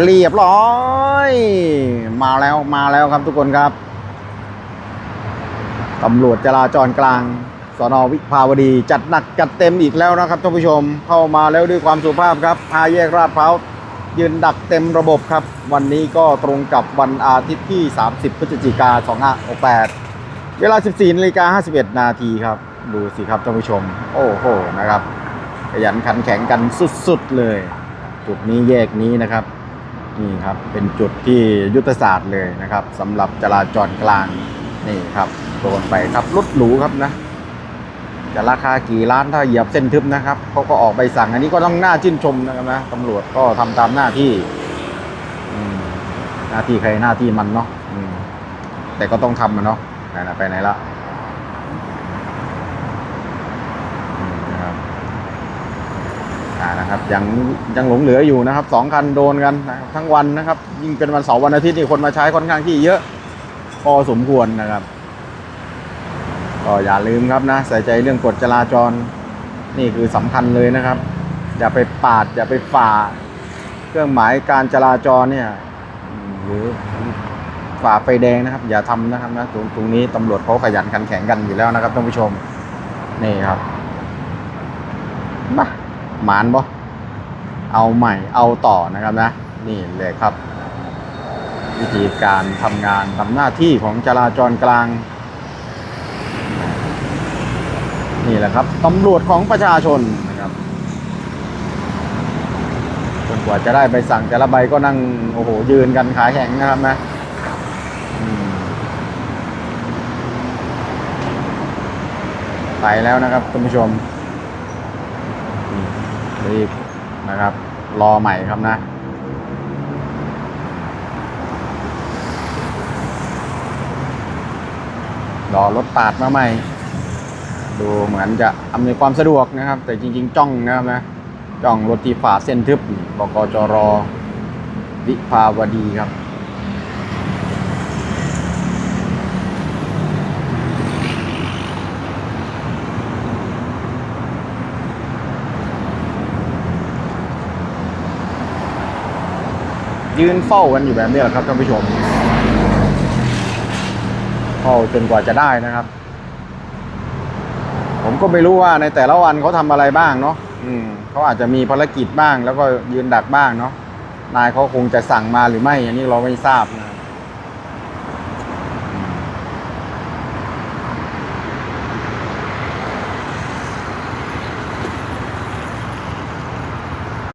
เรียบร้อย มาแล้วมาแล้วครับทุกคนครับตำรวจจราจรกลางสอนอวิภาวดี จัดหนักจัดเต็มอีกแล้วนะครับท่านผู้ชมเข้ามาแล้วด้วยความสุภาพครับพาแยกราดพร้าวยืนดักเต็มระบบครับ วันนี้ก็ตรงกับวันอาทิตย์ที่ 30 พฤศจิกา2568 เวลา 14นาฬิกา51 นาทีครับ ดูสิครับท่านผู้ชม โอ้โหนะครับขยันขันแข็งกันสุดๆเลย จุดนี้แยกนี้นะครับ นี่ครับเป็นจุดที่ยุทธศาสตร์เลยนะครับสำหรับจราจรกลางนี่ครับโดนไปครับรถหรูครับนะจะราคากี่ล้านถ้าเหยียบเส้นทึบนะครับเขาก็ออกใบสั่ง อันนี้ก็ต้องน่าชื่นชมนะครับนะตำรวจก็ทำตามหน้าที่หน้าที่ใครหน้าที่มันเนาะแต่ก็ต้องทำมันเนาะไหนนะไปไหนละอืมนะครับ อ่า นะครับยังยังหลงเหลืออยู่นะครับสองคันโดนกันนะครับทั้งวันนะครับ ยิ่งเป็นวันเสาร์วันอาทิตย์นี่คนมาใช้ค่อนข้างที่เยอะพอสมควรนะครับก็อย่าลืมครับนะ ใส่ใจเรื่องกฎจราจร นี่คือสำคัญเลยนะครับ อย่าไปปาด อย่าไปฝ่า เครื่องหมายการจราจรเนี่ยหรือฝ่าไฟแดงนะครับ อย่าทำนะครับนะตรงตรงนี้ตำรวจเขาขยันขันแข็งกันอยู่แล้วนะครับท่านผู้ชมนี่ครับมาหมานบ่ เอาใหม่เอาต่อนะครับนะนี่เลยครับ วิธีการทำงานทำหน้าที่ของจราจรกลาง นี่แหละครับตำรวจของประชาชนนะครับจนกว่าจะได้ใบสั่งแต่ละใบก็นั่งโอ้โหยืนกันขาแข็งนะครับนะไปแล้วนะครับท่านผู้ชมรีบ นะครับ รอใหม่ครับนะรอรถปาดมาใหม่ ดูเหมือนจะอำนวยความสะดวกนะครับ แต่จริง ๆ จ้องนะครับนะจ้องรถที่ฝ่าเส้นทึบบกจรวิภาวดีครับ ยืนเฝ้ากันอยู่แบบนี้แหละครับท่านผู้ชมเฝ้าจนกว่าจะได้นะครับ ผมก็ไม่รู้ว่าในแต่ละวันเขาทำอะไรบ้างเนาะอืมเขาอาจจะมีภารกิจบ้าง แล้วก็ยืนดักบ้างเนาะนายเขาคงจะสั่งมาหรือไม่อันนี้เราไม่ทราบนะครับ